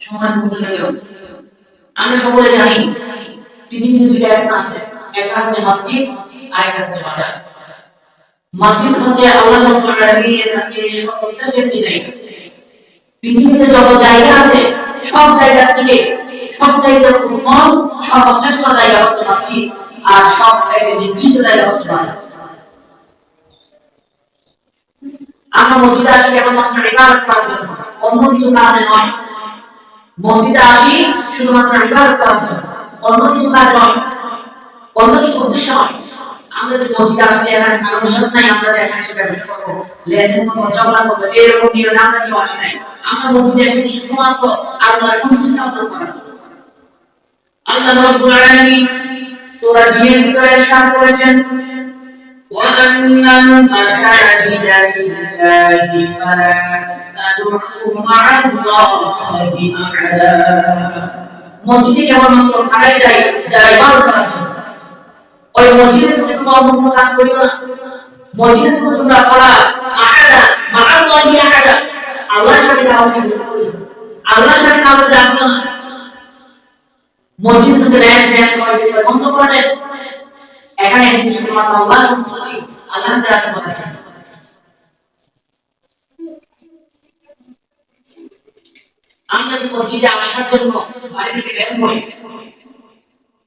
সম্মানিত মুসলিম আমরা সকলে জানি পৃথিবীতে দুইটা স্থান আছে, একটা হচ্ছে মসজিদ আর একটা হচ্ছে বাজার। মসজিদ হচ্ছে আল্লাহ রাব্বুল কাছে সর্বশ্রেষ্ঠ জায়গা পৃথিবীতে যত জায়গা আছে, সব জায়গা থেকে সব জায়গার উত্তম সর্বশ্রেষ্ঠ জায়গা হচ্ছে মসজিদ আর সব জায়গায় নির্দিষ্ট জায়গা হচ্ছে বাজার। আমরা মসজিদে আসি কেবলমাত্র ইবাদত করার জন্য, অন্য কিছু কারণে নয়। মসজিদে আসি শুধুমাত্র ইবাদত করার জন্য অন্য কিছু কাজ নয় অন্য কিছু উদ্দেশ্য নয় আমরা যে মসজিদে আসছি এখানে কারো নিয়ত নাই আমরা যে এখানে এসে ব্যবসা করবো লেনদেন করবো ঝগড়া করবো এরকম নিয়ত আমরা কেউ আসি নাই আমরা মসজিদে এসেছি শুধুমাত্র আল্লাহর সন্তুষ্টি অর্জন করার জন্য আল্লাহ রাব্বুল আলামিন সূরা জিনের ভিতরে ইরশাদ করেছেন وأن المساجد لله فلا মসজিদে কেবলমাত্র থাকাই যায়, যারা ইবাদত করার জন্য। ওই মসজিদের মধ্যে তোমরা অন্য কাজ করিও না। মসজিদে তোমরা পড়া আহাদা আহাদা। আল্লাহর সাথে কাউকে আল্লাহর সাথে কাউকে না। মসজিদ মধ্যে ল্যান্ড ল্যান্ড করে বন্ধ করে দেন এখানে শুধুমাত্র আল্লাহ সন্তুষ্টি আল্লাহ আমরা যে মসজিদে আসার জন্য বাড়ি থেকে বের হই,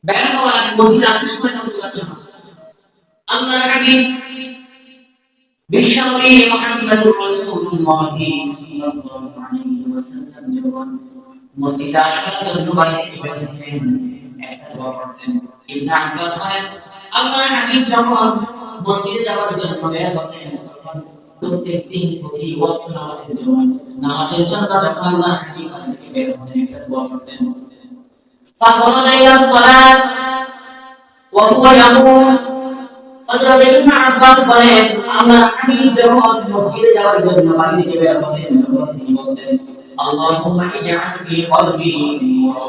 বের হওয়ার মসজিদে আসার সময় কত দোয়া করতে আল্লাহ হাবিব বিশ্বনবী রাসূলুল্লাহ সাল্লাল্লাহু আলাইহি ওয়াসাল্লাম যখন মসজিদে আসার জন্য বাড়ি থেকে বের হতেন, একটা দোয়া করতেন, ইবনে আব্বাস বলেন আল্লাহ হাবিব যখন মসজিদে যাওয়ার জন্য বের হতেন প্রত্যেক দিন প্রতি ওয়াক্ত নামাজের জন্য নামাজের জন্য যখন আল্লাহ হাবিব বাড়ি থেকে বের হতেন একটা দোয়া করতেন فخرج إلى الصلاة وهو يقول হযরত ইবনে আব্বাস বলেন আল্লাহ হাবিব যখন মসজিদে যাওয়ার জন্য বাড়ি থেকে বের হতেন তখন তিনি বলতেন আল্লাহুম্মা ইজআল ফি কলবি নূরা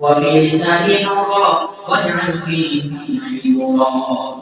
وفي لساني نورا واجعل في سمعي نورا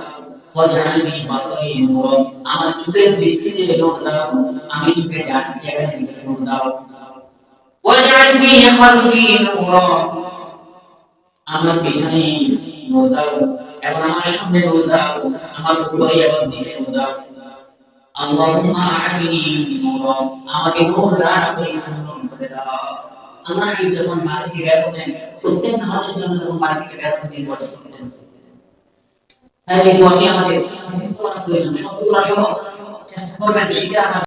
ওয়াজআল ফি বাসারি আমার চোখের দৃষ্টিতে নূর দাও আমি চোখে যা দাও ওয়াজআল ফি খালফি নূরা আমার পিছনে দাও এবং আমার সামনে দাও আমার উপরে এবং নিচে নূর দাও আমাকে নূর দান করে দাও আল্লাহ যখন থেকে বের হতেন, প্রত্যেক নামাজের জন্য যখন থেকে বের হতেন তাই এই দোয়াটি আমাদের মুখস্থ সহজ। চেষ্টা করবেন শিখে